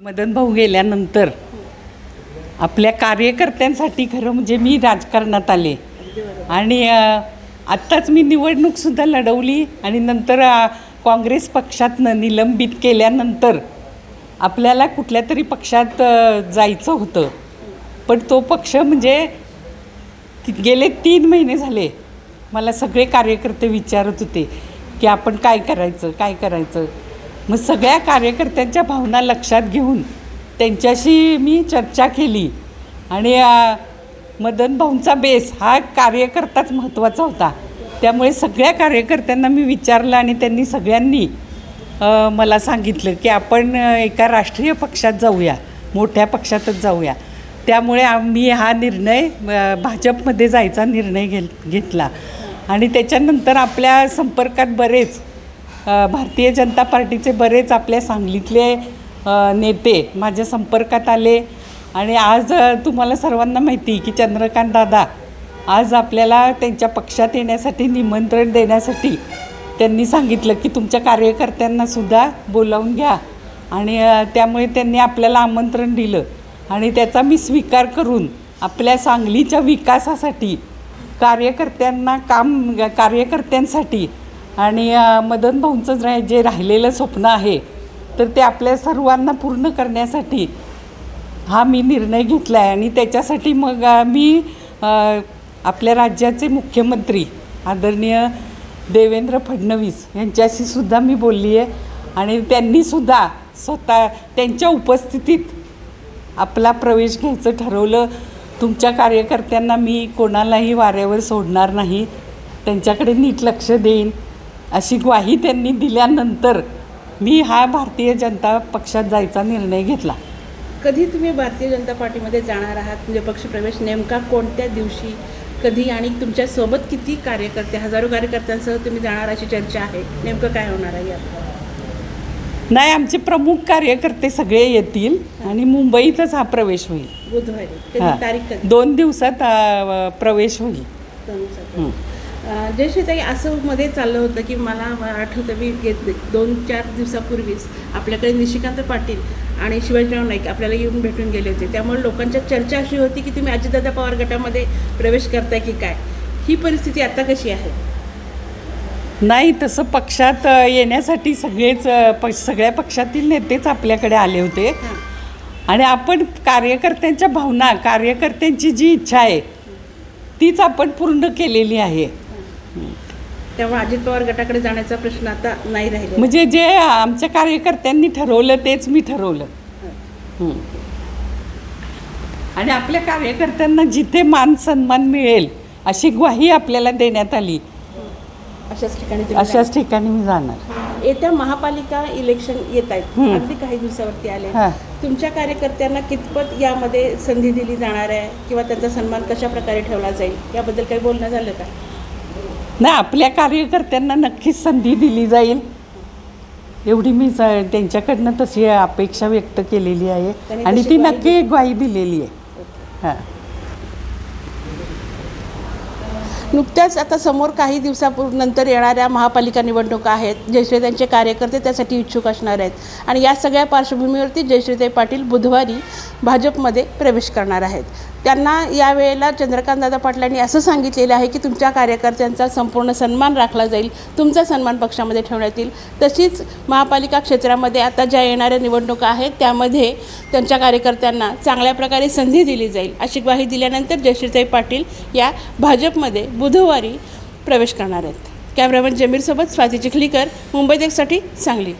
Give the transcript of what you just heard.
मदन भाऊ गेल्यानंतर आपल्या कार्यकर्त्यांसाठी खरं म्हणजे मी राजकारणात आले. आणि आत्ताच मी निवडणूकसुद्धा लढवली आणि नंतर काँग्रेस पक्षातनं निलंबित केल्यानंतर आपल्याला कुठल्या तरी पक्षात जायचं होतं. पण तो पक्ष म्हणजे गेले तीन महिने झाले. मला सगळे कार्यकर्ते विचारत होते की आपण काय करायचं काय करायचं? मग सगळ्या कार्यकर्त्यांच्या भावना लक्षात घेऊन त्यांच्याशी मी चर्चा केली. आणि मदन भाऊंचा बेस हा कार्यकर्ताच महत्त्वाचा होता. त्यामुळे सगळ्या कार्यकर्त्यांना मी विचारलं आणि त्यांनी सगळ्यांनी मला सांगितलं की आपण एका राष्ट्रीय पक्षात जाऊया मोठ्या पक्षातच जाऊया. त्यामुळे आम्ही हा निर्णय भाजपमध्ये जायचा निर्णय घेल घेतला. आणि त्याच्यानंतर आपल्या संपर्कात बरेच भारतीय जनता पार्टीचे बरेच आपल्या सांगलीतले नेते माझ्या संपर्कात आले. आणि आज तुम्हाला सर्वांना माहिती की चंद्रकांत दादा आज आपल्याला त्यांच्या पक्षात येण्यासाठी निमंत्रण देण्यासाठी त्यांनी सांगितलं की तुमच्या कार्यकर्त्यांना सुद्धा बोलावून घ्या. आणि त्यामुळे त्यांनी आपल्याला आमंत्रण दिलं. आणि त्याचा मी स्वीकार करून आपल्या सांगलीच्या विकासासाठी कार्यकर्त्यांना काम कार्यकर्त्यांसाठी आणि मदन भाऊंचं जे- जे राहिलेलं स्वप्न आहे तर ते आपल्या सर्वांना पूर्ण करण्यासाठी हा मी निर्णय घेतला आहे आणि त्याच्यासाठी मग मी आपल्या राज्याचे मुख्यमंत्री आदरणीय देवेंद्र फडणवीस यांच्याशी सुद्धा मी बोलली आहे. आणि त्यांनीसुद्धा स्वतः त्यांच्या उपस्थितीत आपला प्रवेश घ्यायचं ठरवलं. तुमच्या कार्यकर्त्यांना मी कोणालाही वाऱ्यावर सोडणार नाही. त्यांच्याकडे नीट लक्ष देईन. अशी ग्वाही त्यांनी दिल्यानंतर मी हा भारतीय जनता पक्षात जायचा निर्णय घेतला. कधी तुम्ही भारतीय जनता पार्टीमध्ये जाणार आहात? म्हणजे पक्षप्रवेश नेमका कोणत्या दिवशी कधी आणि तुमच्यासोबत किती कार्यकर्ते हजारो कार्यकर्त्यांसह तुम्ही जाणार अशी चर्चा आहे? नेमकं काय होणार आहे यात? नाही आमचे प्रमुख कार्यकर्ते सगळे येतील आणि मुंबईतच हा प्रवेश होईल. बुधवारी. तारीख दोन दिवसात प्रवेश होईल. जयश्रीताई असं मध्ये चाललं होतं की मला आठवतं मी घेत दोन चार दिवसापूर्वीच आपल्याकडे निशिकांत पाटील आणि शिवाजीराव नाईक आपल्याला येऊन भेटून गेले होते. त्यामुळे लोकांच्या चर्चा अशी होती की तुम्ही अजितदादा पवार गटामध्ये प्रवेश करताय की काय? ही परिस्थिती आता कशी आहे? नाही तसं पक्षात येण्यासाठी सगळेच प सगळ्या पक्षातील नेतेच आपल्याकडे आले होते. आणि आपण कार्यकर्त्यांच्या भावना कार्यकर्त्यांची जी इच्छा आहे तीच आपण पूर्ण केलेली आहे. त्यामुळे अजित पवार गटाकडे जाण्याचा प्रश्न आता नाही राहिला म्हणजे जे आमच्या कार्यकर्त्यांनी ठरवलं तेच मी ठरवलं. आणि आपल्या कार्यकर्त्यांना जिथे मान सन्मान मिळेल अशी ग्वाही आपल्याला देण्यात आली. अशाच ठिकाणी अशाच ठिकाणी मी जाणार. येत्या महापालिका इलेक्शन येत आहेत. अगदी काही दिवसावरती आले. तुमच्या कार्यकर्त्यांना कितपत यामध्ये संधी दिली जाणार आहे? किंवा त्यांचा सन्मान कशा प्रकारे ठेवला जाईल? याबद्दल काही बोलणं झालं का? नाही आपल्या कार्यकर्त्यांना नक्कीच संधी दिली जाईल. एवढी मी स- त्यांच्याकडनं तशी अपेक्षा व्यक्त केलेली आहे. आणि ती नक्की ग्वाही दिलेली आहे. हां. नुकत्याच आता समोर काही दिवसानंतर येणाऱ्या महापालिका निवडणुका आहेत. जयश्रीताईंचे कार्यकर्ते त्यासाठी इच्छुक असणार आहेत. आणि या सगळ्या पार्श्वभूमीवरती जयश्रीताई पाटील बुधवारी भाजपमध्ये प्रवेश करणार आहेत. त्यांना यावेळेला चंद्रकांतदादा पाटलांनी असं सांगितलेलं आहे की तुमच्या कार्यकर्त्यांचा संपूर्ण सन्मान राखला जाईल तुमचा सन्मान पक्षामध्ये ठेवण्यात येईल. तशीच महापालिका क्षेत्रामध्ये आता ज्या येणाऱ्या निवडणुका आहेत त्यामध्ये त्यांच्या कार्यकर्त्यांना चांगल्या प्रकारे संधी दिली जाईल. अशी ग्वाही दिल्यानंतर जयश्रीताई पाटील या भाजपमध्ये बुधवारी प्रवेश करणार आहेत. कॅमेरामॅन जमीरसोबत स्वाती चिखलीकर मुंबई देखसाठी सांगली.